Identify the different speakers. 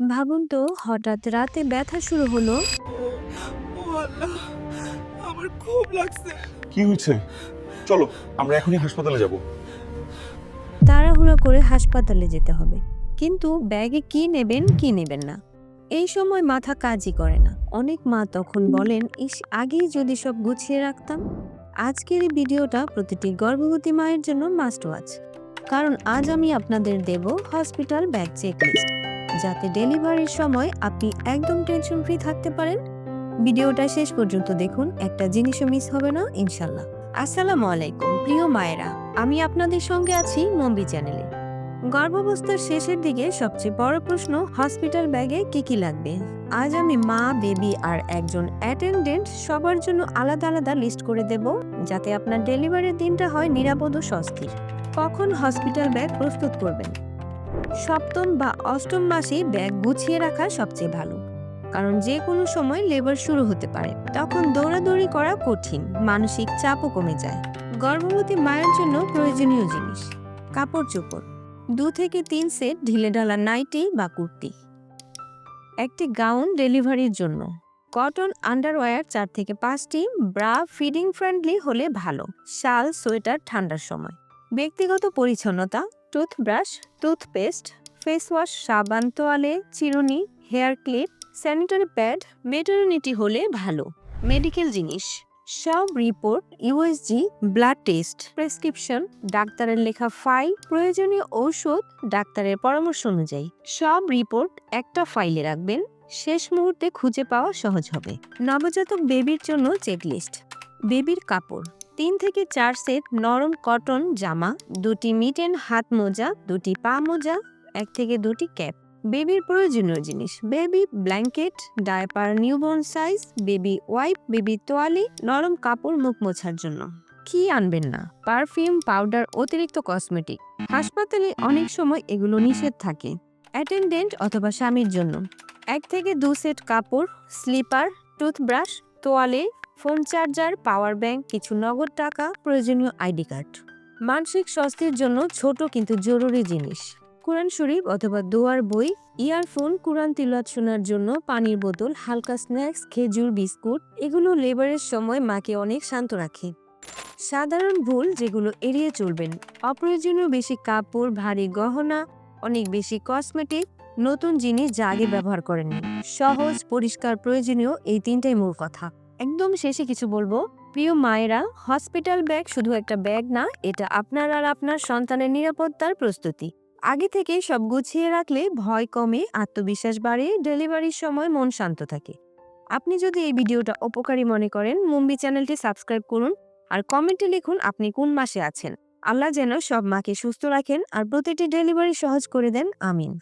Speaker 1: ভাবুন তো হঠাৎ রাতে ব্যথা শুরু হলো।
Speaker 2: আমার খুব লাগছে।
Speaker 3: কি হয়েছে? চলো আমরা এখনই হাসপাতালে যাব।
Speaker 1: তাড়াহুড়ো করে হাসপাতালে যেতে হবে। কিন্তু ব্যাগে কি নেবেন কি নেবেন না? এই সময় মাথা কাজই করে না। অনেক মা তখন বলেন ইস আগেই যদি সব গুছিয়ে রাখতাম? আজকের এই ভিডিওটা প্রতিটি গর্ভবতী মায়ের জন্য মাস্ট ওয়াচ কারণ আজ আমি আপনাদের দেব হসপিটাল ব্যাগ চেকলিস্ট যাতে ডেলিভারির সময় আপনি একদম টেনশন ফ্রি থাকতে পারেন। ভিডিওটা শেষ পর্যন্ত দেখুন, একটা জিনিসও মিস হবে না, ইনশাল্লাহ। আসসালামু আলাইকুম, প্রিয় মায়েরা, আমি আপনাদের সঙ্গে আছি মম্বি চ্যানেলে। গর্ভাবস্থার শেষের দিকে সবচেয়ে বড় প্রশ্ন হসপিটাল ব্যাগে কি কি লাগবে? আজ আমি মা বেবি আর একজন অ্যাটেন্ডেন্ট সবার জন্য আলাদা আলাদা লিস্ট করে দেব, যাতে আপনার ডেলিভারির দিনটা হয় নিরাপদ ও স্বস্তির। কখন হসপিটাল ব্যাগ প্রস্তুত করবেন? সপ্তম বা অষ্টম মাসে ব্যাগ গুছিয়ে রাখা সবচেয়ে ভালো। কারণ যে কোনো সময় লেবার শুরু হতে পারে। তখন দৌড়াদৌড়ি করা কঠিন, মানসিক চাপও কমে যায়। গর্ভবতী মায়ের জন্য প্রয়োজনীয় জিনিস কাপড় চোপড় দু থেকে তিন সেট ঢিলেঢালা নাইটি বা কুর্তি। একটি গাউন ডেলিভারির জন্য। কটন আন্ডারওয়্যার চার থেকে পাঁচটি, ব্রা ফিডিং ফ্রেন্ডলি হলে ভালো। শাল, সোয়েটার ঠান্ডার সময়। ব্যক্তিগত পরিচ্ছন্নতা টুথব্রাশ টুথপেস্ট ফেস ওয়াশ সাবান, তোয়ালে, চিরুনি hair clip sanitary pad maternity হলে ভালো। মেডিকেল জিনিস, সব report USG blood test prescription ডাক্তারের লেখা ফাইল প্রয়োজনীয় ঔষধ, ডাক্তারের পরামর্শ অনুযায়ী। সব রিপোর্ট একটা ফাইলে রাখবেন, শেষ মুহূর্তে খুঁজে পাওয়া সহজ হবে। নবজাতক বেবির জন্য চেকলিস্ট বেবির কাপড়। তিন থেকে চার সেট নরম কটন জামা, দুটি মিটেন হাত মোজা, দুটি পা মোজা, এক থেকে দুটি ক্যাপ। বেবির প্রয়োজনীয় জিনিস, baby blanket, diaper newborn size, baby wipe, baby তোয়ালি, নরম কাপড় মুখ মোছার জন্য। কি আনবেন না? পারফিউম পাউডার, অতিরিক্ত কসমেটিক। হাসপাতালে অনেক সময় এগুলো নিষেধ থাকে। অ্যাটেন্ডেন্ট অথবা স্বামীর জন্য। এক থেকে দু সেট কাপড়, স্লিপার, টুথব্রাশ, তোয়ালে ফোন চার্জার, পাওয়ার ব্যাংক, কিছু নগদ টাকা, প্রয়োজনীয় আইডি কার্ড। মানসিক স্বাস্থ্যের জন্য ছোট কিন্তু জরুরি জিনিস। কোরআন শরীফ অথবা দোয়ার বই, ইয়ারফোন, কোরআন তিলাত শোনার জন্য পানির বোতল, হালকা স্ন্যাক্স, খেজুর, বিস্কুট, এগুলো লেবারের সময় মাকে অনেক শান্ত রাখে। সাধারণ ভুল যেগুলো এড়িয়ে চলবেন। অপ্রয়োজনীয় বেশি কাপড়, ভারী গহনা, অনেক বেশি কসমেটিক, নতুন জিনিস যা আগে ব্যবহার করেন সহজ, পরিষ্কার, প্রয়োজনীয় এই তিনটাই মূল কথা। একদম শেষে কিছু বলব। প্রিয় মায়েরা হসপিটাল ব্যাগ শুধু একটা ব্যাগ না, এটা আপনার আর আপনার সন্তানের নিরাপত্তার প্রস্তুতি। আগে থেকে সব গুছিয়ে রাখলে ভয় কমে, আত্মবিশ্বাস বাড়ে, ডেলিভারির সময় মন শান্ত থাকে। আপনি যদি এই ভিডিওটা উপকারী মনে করেন, মুম্বি চ্যানেলটি সাবস্ক্রাইব করুন আর কমেন্টে লিখুন আপনি কোন মাসে আছেন। আল্লাহ যেন সব মাকে সুস্থ রাখেন আর প্রতিটি ডেলিভারি সহজ করে দেন। আমিন।